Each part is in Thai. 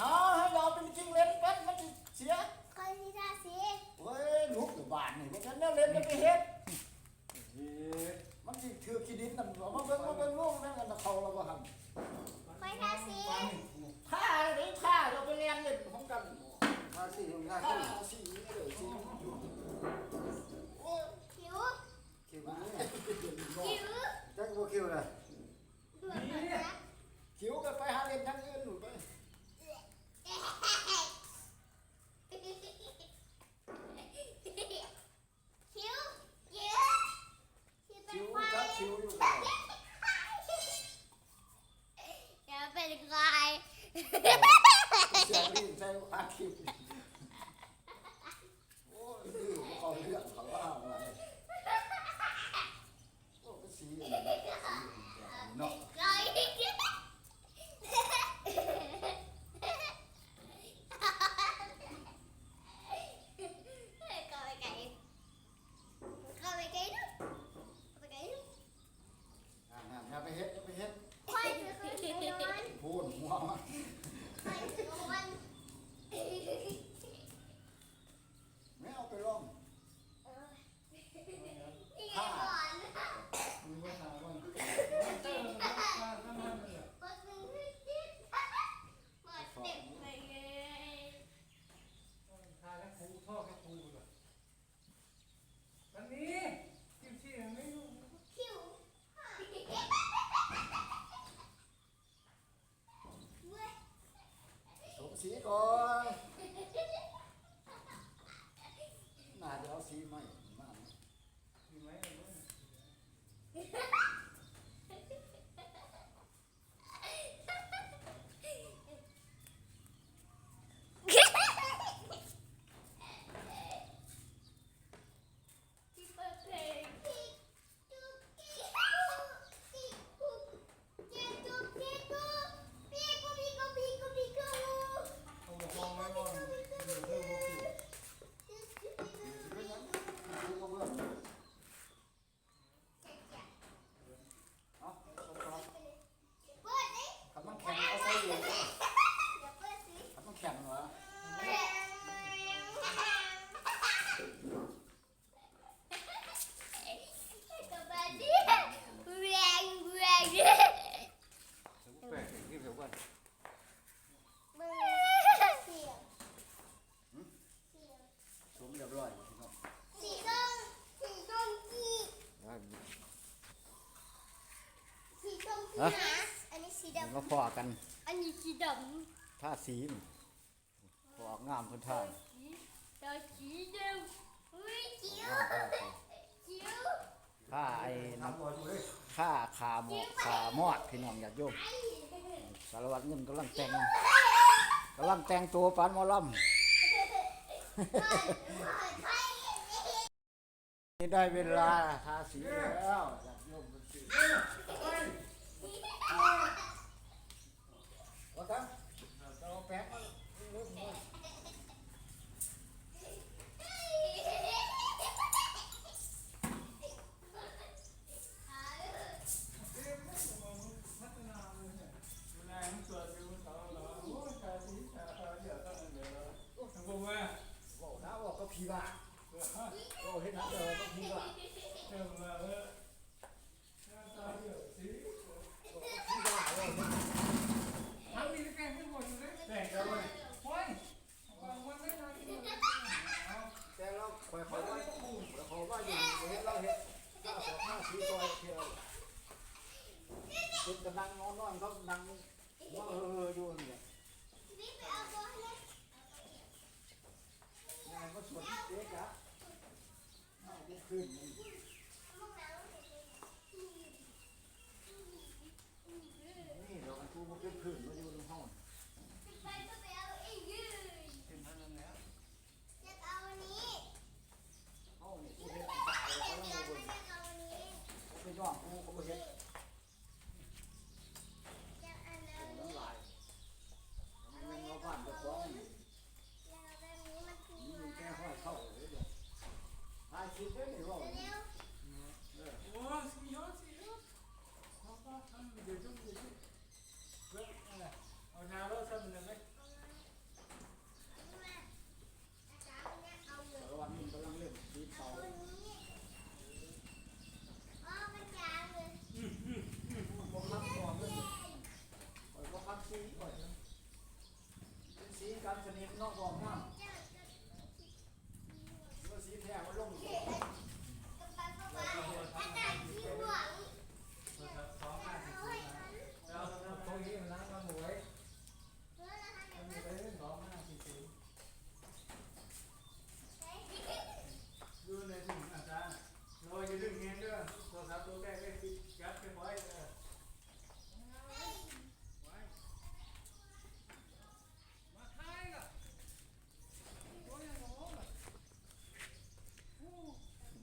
หาให้เราเป็นจริงเล่นเป็นมันเสียคนที่ทาสีเว้ยลูกตัวบ้านนี่มันก็ฉะนี้ยเล่นกันไปเฮ็ดมันที่เธอคิดินนั่นเอามาเบิ่งมาเบิ่งลูกนั่นกันเขาเราบ่หันคนทาสีผ้าหรือผ้าเราไปเรียนเล่นของกันทาสีทาสีสีเลยสี เสียงนี่ใช้อาคิม ฮะอันนี้สีดำมาพอกัน อันนี้สีดำท่าสีมพองามคนท่าตาสีดำอุ้ยจิ๋วจิ๋วข้าไอ้น้ำข้าขาหมอขามอดพี่น้องอยากโยมสารวัตรเงินกำลังแต่งกำลังแต่งตัวปานมอลำได้เวลาทาสีแล้วอยาโยม Tá? Então pega. ได้ขึ้นหนึ่งนี่เราเป็นผู้มันขึ้นขึ้น เอาเท้าแล้วซ้ำเลยไหม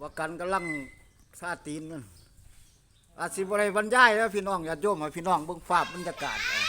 ประกันกำลังซาตีนนั่นอาจสิบ่ไรบรรยายแล้วพี่น้องญาติโยมให้พี่น้องเบิ่งภาพบรรยากาศเอา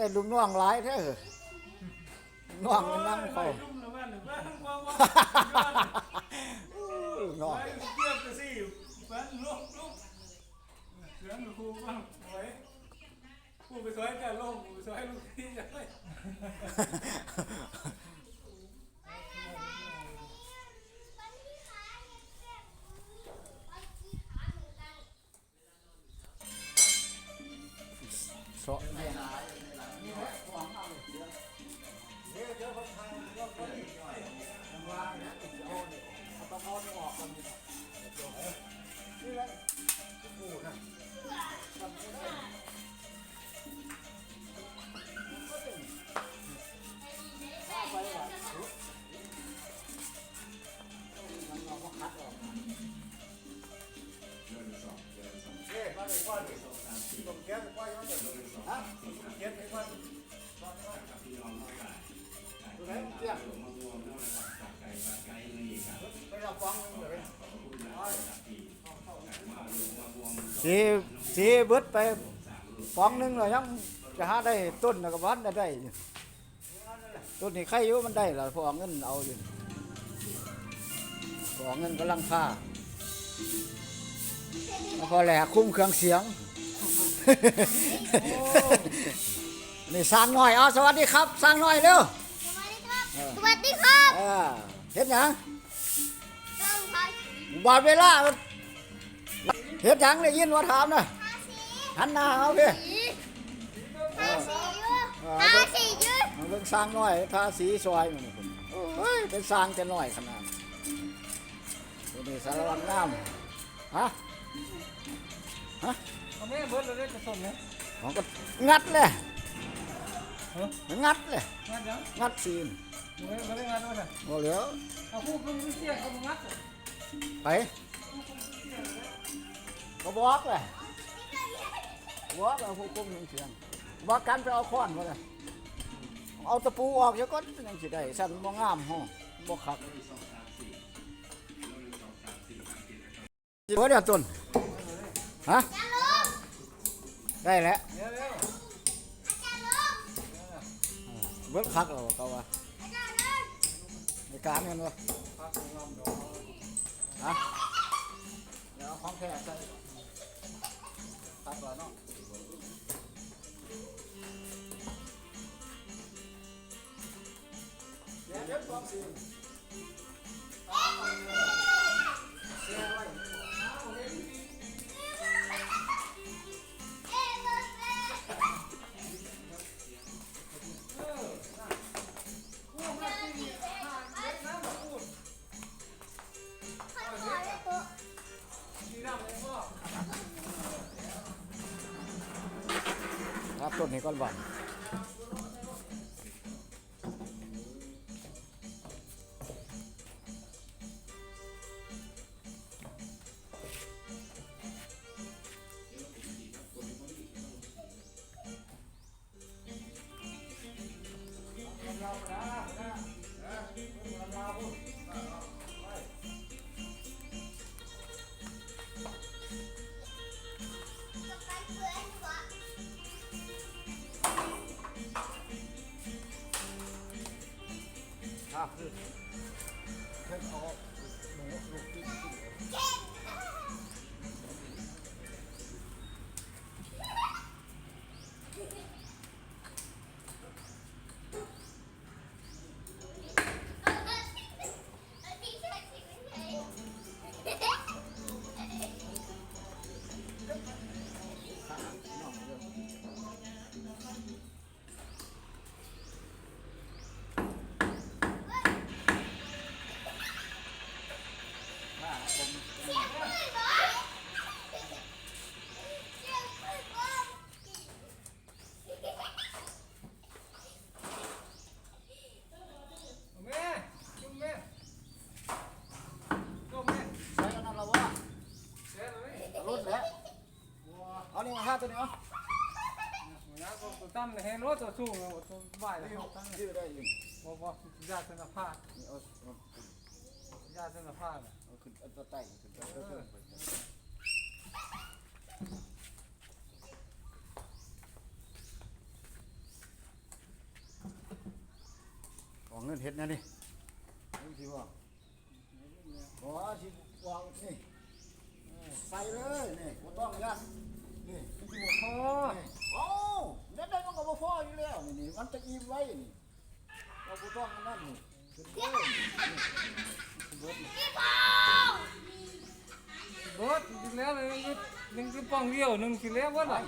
ได้ลุงน้องหลายแท้เหรอน้องมันนั่งไปเฝ้ายุ่งแล้วบ้านหรือบ้านว่าว่าน้องเทียบกันสิบ้านลุกลุกเรื่องครูบ้างไว้ผู้ไปซอยแต่ลงผู้ไปซอยลูกที่จะไม่เสาะเนี่ย เดี๋ยเดี๋ยวเขาทางเดี๋ยวเขาอีกหน่อยทางล่างเนี่ยเอาเนี่ยเอาตะกอนออกกันดีกว่านี่ สีสีเบิดไปฟองหนึงเลยยังจะหาได้ต้นนะกับวันได้ได้อยู่ต้นนี้ใครอยู่มันได้ล่ะพอเอาเงินเอาอยู่พอเอาเงินกำลังค่าแล้วพอแหลกคุ้มเครื่องเสียงนี่สร้างหน่อยเอาสวัสดีครับสร้างหน่อยเร็วสวัสดีครับเออเฮ็ดหยังเริ่มทาสีบาดเวลา เฮ็ดหยังได้ยินว่าถามนะทาสีหันหน้าเอาพี่ ทาสีอยู่ทาสีอยู่เอาเบิ่งสร้างน้อยทาสีซอยมันนี่พุ่นโอ้ยเป็นสร้างจะน้อยขนาดตัวนี้สารวัตรงามฮะสเอาแม่เบิดเลยจะส่งเนี่ย ของก็งัดเลยเฮ้ยงัดเลยงัดยังงัดซีนเฮ้ยมาได้งานด้วยนะบ่เหลือเอาคู่คุณเสียเขางัดไป ก็บอกเลยบอกแล้วผู้คุมยังเสียงบอกกันไปเอาค้อนมาเลยเอาตะปูออกเดี๋ยวก็ยังสิได้สั่นบ่งามห้องบ่คักเบิดเดี๋ยวต้นฮะได้แล้วเดี๋ยวเดี๋ยวอาจารย์ลคักแล้วเขาว่าอาจารย์ลงในการกันวะฮะเดี๋ยวเอาของแท้ใส่ ตัดก่อนเนาะเดี๋ยวเดี๋ยวความสิ ค Yeah. นด์รถตัวสู้ตัวบ่ายเลยตั้งยืดได้ยินบ่บ่ญาติสนภาพนี่เอาเอาญาติสนภาพเอาขึ้นเอาตัวไต่ขึ้นไปเพิ่มไปของเงินเห็ดนะนี่นี่สิว่าบอกว่าสิวางนี่ใส่เลยนี่บ่ต้องยัดนี่โอ้โอ้ยัดได้มัน ก็บ่พออยู่แล้วนี่นี่มันจะอิ่มไว้นี่เราบ่ต้องอันนั่นนี่ขึ้นเลยเบิดนี่เบิดจริงแล้วเลยยังคือป้องเดียวนึงสิแล้วว่าล่ะ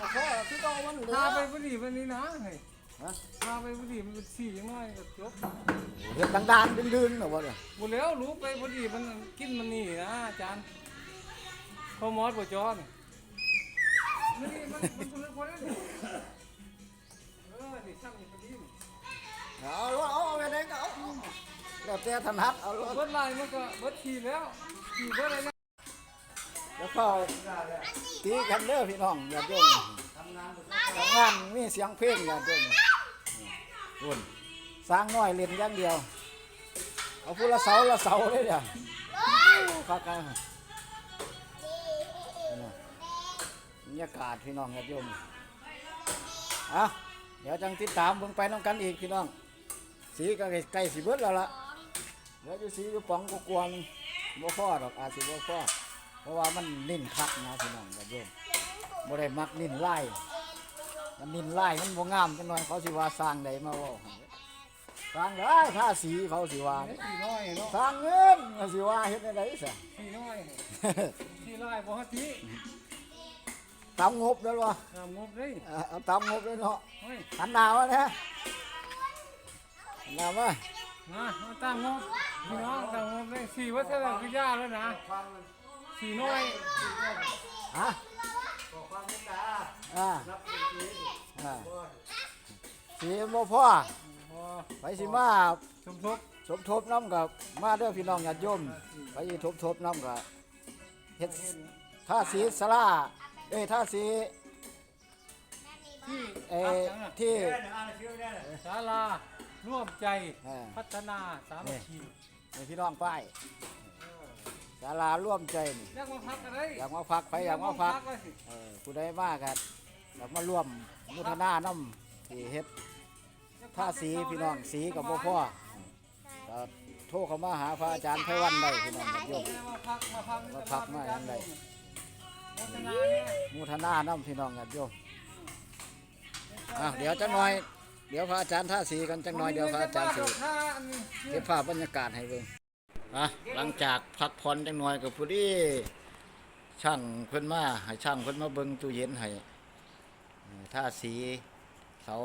บ่พอคือต้องเอามันเหลือพาไปบ่ดีวันนี้นะเฮ้ยฮะพาไปบ่ดีมันสี่ยังน้อยก็จบเห็ดดังๆดึงๆน่ะบ่เนี่ยบ่แล้วรู้ไปบ่ดีมันกินมันนี่นะอาจารย์พ่อหมอดบ่จอนนี่มันมันคนละคน เอาลูกเอาเอาไปไหนก็เอาแล้วแต่ถนัดเอาลูกเบิดลายมันก็เบิดขี่แล้วขี่เบิดอะไรนะแล้วก็ตีกันเด้อพี่น้องอย่าโยมทำงานมีเสียงเพลงอย่าโยมวุ่นสร้างน้อยเล่นอย่างเดียว เอาผู้ละเสาละเสาเลยเด้อคักกันบรรยากาศพี่น้องอย่าโยมอะเดี๋ยวจังติดตามเบิ่งไปน้องกันอีกพี่น้อง สีก็ใกล้สิเบิดแล้วล่ะเดี๋ยวอยู่สีอยู่ป๋องก็กลัวมันบ่พอดอกอาจสิบ่พอเพราะว่ามันนิ่นคักนะพี่น้องกับโยมบ่ได้มักนิ่นไล่มันนิ่นไล่มันบ่งามจังหน่อยเขาสิว่าสร้างใดมาเว้าให้สร้างได้ถ้าสีเขาสิว่าเฮ้ยขี่น้อยเนาะสร้างเงินเขาสิว่าเฮ็ดได้ซะขี่น้อยขี่ลายบ่ฮัดทีตามงบแล้วบ่ตามงบเลยเออเอาตามงบเลยเนาะเฮ้ยหันหน้าวะนะหั นหน้ามามาเอาตามงบพี่น้องตามงบเลยสี่วัฒนคือย่าแล้วนะฟังมันสสีน้อยฮะขอความเมตตาอ่ารับสิ่งที่อ่าบ่สีบ่พ่อพอไปสิมาสมทบสมทบน้ำกับมาเด้อพี่น้องญาติโยมไปสิทบทบน้ำกับเฮ็ดท่าสีสลาเอ้ยท่าสีที่เอ้ยที่เด้อเนี่ยอ่านชื่อได้เลยศาลา ร่วมใจเออ พัฒนาสามัคคีให้พี่น้องไปศาลาร่วมใจนี่อยากมาพักอะไรอยากมาพักไปอยากมาพักไว้สิเออผู้ใดมากันอยากมาร่วมมุทนาน้ำที่เฮ็ดท่าสีพี่น้องสีกับบ่พ่อก็โทรเข้ามาหาพระอาจารย์ไพวันได้พี่น้องญาติโยม มาพักมาพักมาพักมาอย่างใดพัฒนาเนี่ยมุทนาน้ำพี่น้องญาติโยมอะเดี๋ยวจังหน่อย เดี๋ยวพระอาจารย์ท่าสีกันจังหน่อยเดี๋ยวพระอาจารย์สีเก็บภาพบรรยากาศให้เบิ่งอะหลังจากพักผ่อนจังหน่อยกับผู้ดีช่างเพิ่นมาให้ช่างเพิ่นมาเบิ่งตู้เย็นให้เอ่อท่าสีเสา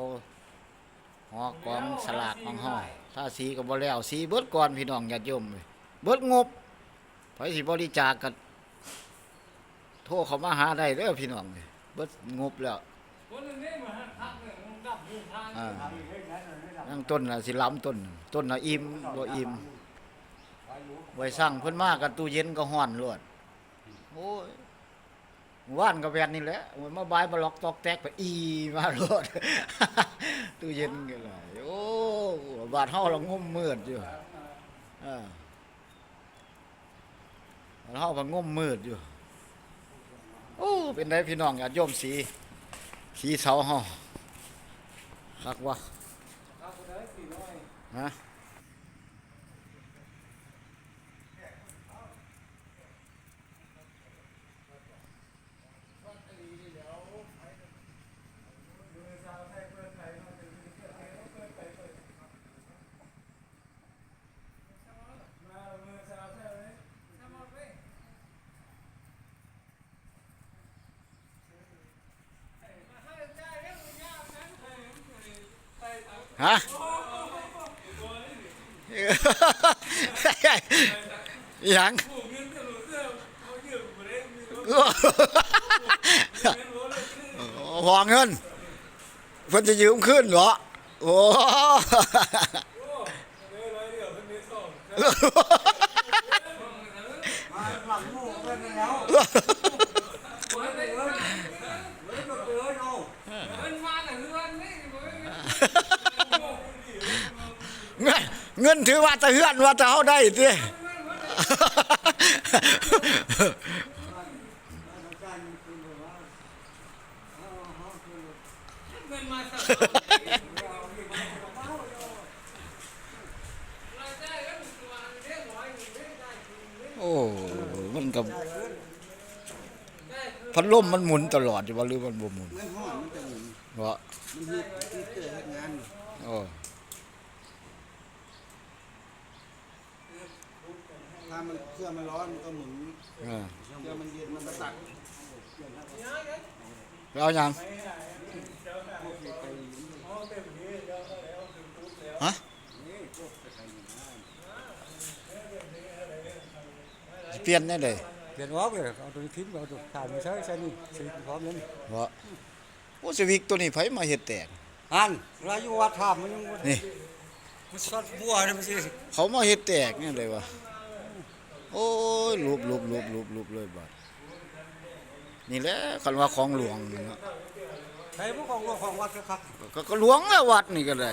หอกองสลากของห้องท่าสีก็บ่แล้วสีเบิดก่อนพี่น้องญาติโยมเว้ยเบิดงบไผสิบริจาคกันโทรเข้ามาหาได้เด้อพี่น้องเว้ยเบิดงบแล้ว คนหนึงนี่มาพักเนี่ยมันกลับอยู่ทางอ่าทำอีกเรื่องนั้นเรื่องต้นน่ะสิล้ำต้น ต้นน่ะอิ่มบ่อิ่มไว้สั่งเพิ่นมากันตู้เย็นก็ฮ้อนรวดโอ้ยหมู่านก็แบบนี้แหละมันมาบายมาล็อกตอกแตกไปอีมารวดตู้เย็นกันเลยโอ้บาดเฮาละงมมืดอยู่อ่าบาดเฮาก็งมมืดอยู่โอ้เป็นไดพี่น้องญาติโยมสีสีเสาเฮา คักวะครับคนละสี่ร้อยฮะ ฮะยังหองเงินเพิ่นจะยืมขึ้นเหรอโอ้ มาหลังลูกเพื่อนแล้วเฮ้ยเฮ้ยเฮ้ยเฮ้ยเฮ้ยเอา มันมาแต่เรือนนี่เว้ย เงินเงิน ถือว่าแตะเฮือนว่าแตะเฮาได้ติการคือว่าเอาเอาคือเงินมาสักรายได้แล้วมันตัวเรียกร้อยเงินได้ได้คืนได้โอ้มันก็ได้เงินได้คืนพัดลมมันหมุนตลอดอยู่ว่าหรือมันบ่หมุนเงินห่อมันจะหมุนเหรอมันคือคือเกิดงานโอ้ ถ้ามันเครื่องมันร้อนมันก็หมุนเออเครื่องมันเย็นมันก็ตักไปเอาหยังฮะสิเปลี่ยนได้เลยเปลี่ยนวอกเลยเอาตัวนี้ทิ้งเอาตัวถ่ายมาใช้ใช้นี่สีพร้อมนั้นเหรอโอ้สวิกตัวนี้ไผมาเฮ็ดแตกอันเราอยู่วัดถามมันยังนี่มันสอดบัวนี่มันสิเขามาเฮ็ดแตกนี่เลยวะ โอ้ยรูปรูปรูปรูปรูปเลยบาดนี่แหละคันว่าของหลวงนี่เนาะใช้พวกของหลวงของวัดครับก็ก็หลวงแล้ววัดนี่ก็ได้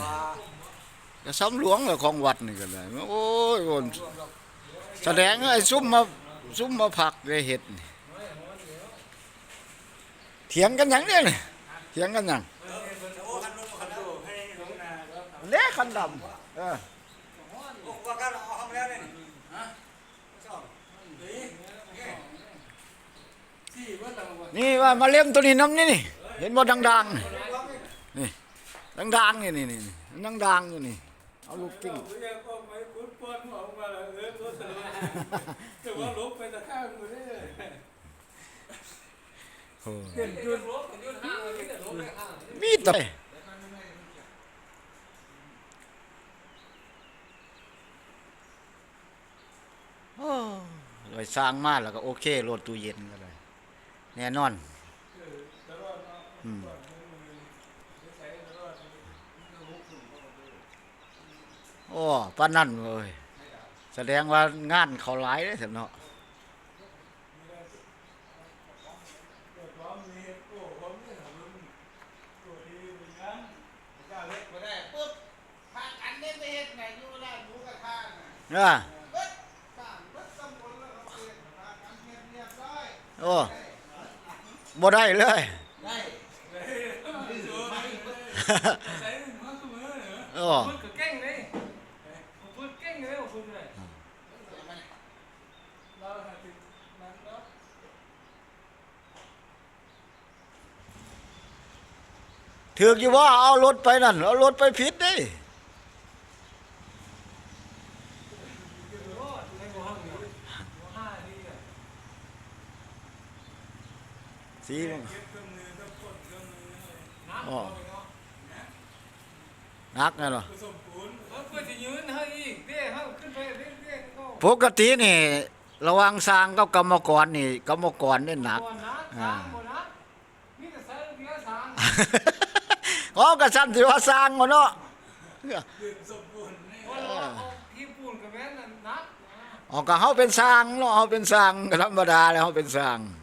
ก็ซ้ำหลวงแล้วของวัดนี่ก็ได้โอ้ยโอนแสดงไอ้ซุ่มมาซุ่มมาผักได้เฮ็ดนี่เถียงกันหยังเนี่ยนี่เถียงกันหยังเละคันดำเออว่ากั นเอาทำแล้วเนี่ย สี่เมื่อไหร่วะ นี่ว่ามาเลี้ยงตัวนี้น้ำนี่นี่เห็นบ่ดังๆนี่นี่ดังๆนี่นี่นี่ดังๆอยู่นี่เอาลูกกิ้ง ผมยังก็ไม่คุ้นปนออกมาเลยเออตัวเสนอแต่ว่าลบไปตะข้างมือได้เลย โอ้ เห็นยืนลบยืนห้างเลยแต่ลบไปห้าง มีแต่โอ้ ไว้สร้างมาแล้วก็โอเครถตู้เย็นก็เลยแน่นอนเออตลอดเนาะอืมตลอดมือมือใช้ตลอดมือโอ้ปานนั่นเว้ยแสดงว่างานเขาหลายเด้อซั่นเนาะเกิดความมีโอ้ผมเนี่ยทำมันตัวดีเหมือนกันก้าวเล็กมาได้ปุ๊บพากันได้ไปเฮ็ดไหนอยู่ร้านหมูกระทะน่ะเอ่า โอ้บ่ได้เลยได้เฮ้ยใช้หัวเสมอเหรอโอ้พูดกับเก่งเลยผมพูดเก่งเลยผมพูดเลยเราหาติดนั้นเนาะถือกอยู่ว่าเอารถไปนั่นเอารถไปผิดเด้ พื่อจะยืนให้อีกเด้ให้ขึ้นไปเรื่อยๆก็ปกตินี่ ระหวังสร้างกับกรรมกรนี่กรรมกรนี่หนักก่อนนะสามก่อนนะมีแต่ใส่เพียสามอ๋อก็สั่นสิว่าสร้างบ่เนาะดื่มสมบูรณ์นี่ว่าเราเอาที่ปูนกับแม่นนักอ๋อก็เฮาเป็นสร้างเนาะเฮาเป็นสร้างก็ธรรมดาแล้วเฮาเป็นสร้างเ